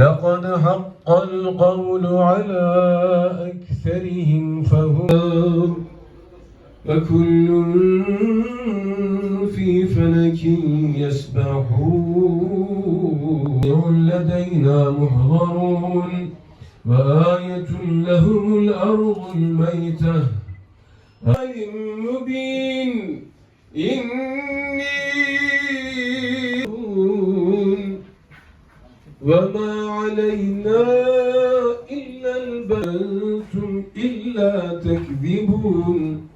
لقد حق القول على أكثرهم فهم وكل في فلك يسبحون. لدينا محضرون وآية لهم الأرض الميتة. مبين إني وما علينا إلا البلتم إلا تكذبون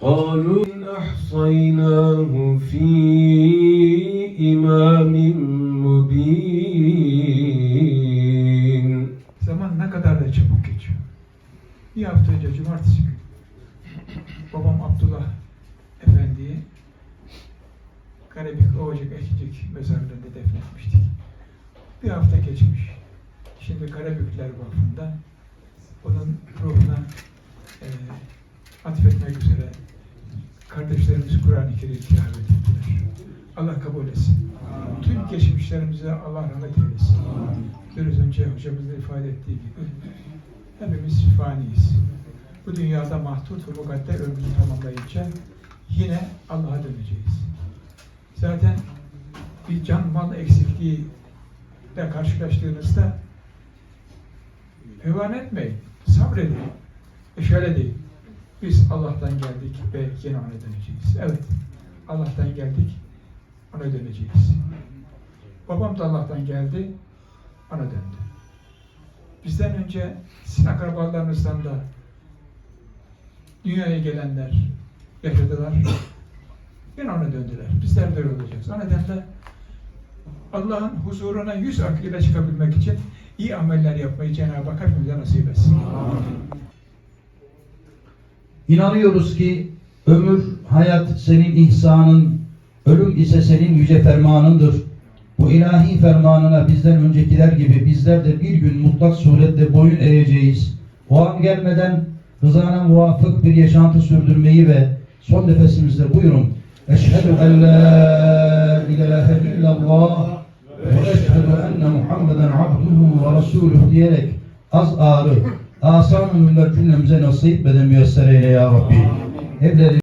قالوا إن أحصيناه في إمام مبين Zaman ne kadar da çabuk geçiyor. Bir hafta önce cumartesi günü babam Abdullah Efendi'yi Karabük Ovacık Ekicik mezarlığında defnetmiştik. Bir hafta geçmiş. Şimdi Karabükler Vakfı'nda onun ruhuna e, atfetmek üzere kardeşlerimiz Kur'an-ı Kerim tilavet ettiler. Allah kabul etsin. Tüm geçmişlerimize Allah rahmet eylesin. Biraz önce hocamızın ifade ettiği gibi hepimiz faniyiz. Bu dünyada mahdut ve mukadder ömrümüzü tamamlayınca yine Allah'a döneceğiz. Zaten bir can mal eksikliği ile karşılaştığınızda hüvan etmeyin, sabredin. E şöyle değil, biz Allah'tan geldik ve yine ona döneceğiz. Evet, Allah'tan geldik, ona döneceğiz. Babam da Allah'tan geldi, ona döndü. Bizden önce sizin akrabalarınızdan da dünyaya gelenler yaşadılar. Yine ona döndüler. Bizler de öyle olacağız. O nedenle Allah'ın huzuruna yüz ak ile çıkabilmek için iyi ameller yapmayı Cenab-ı Hak hepimize nasip etsin. İnanıyoruz ki ömür, hayat senin ihsanın, ölüm ise senin yüce fermanındır. Bu ilahi fermanına bizden öncekiler gibi bizler de bir gün mutlak surette boyun eğeceğiz. O an gelmeden rızana muvafık bir yaşantı sürdürmeyi ve son nefesimizde buyurun. En la ilahe illallah ve eşhedü enne Muhammeden abduhu ve resuluhu diyerek az ağrı, asan ömürler cümlemize nasip ve de müyesser eyle ya Rabbi. Evleri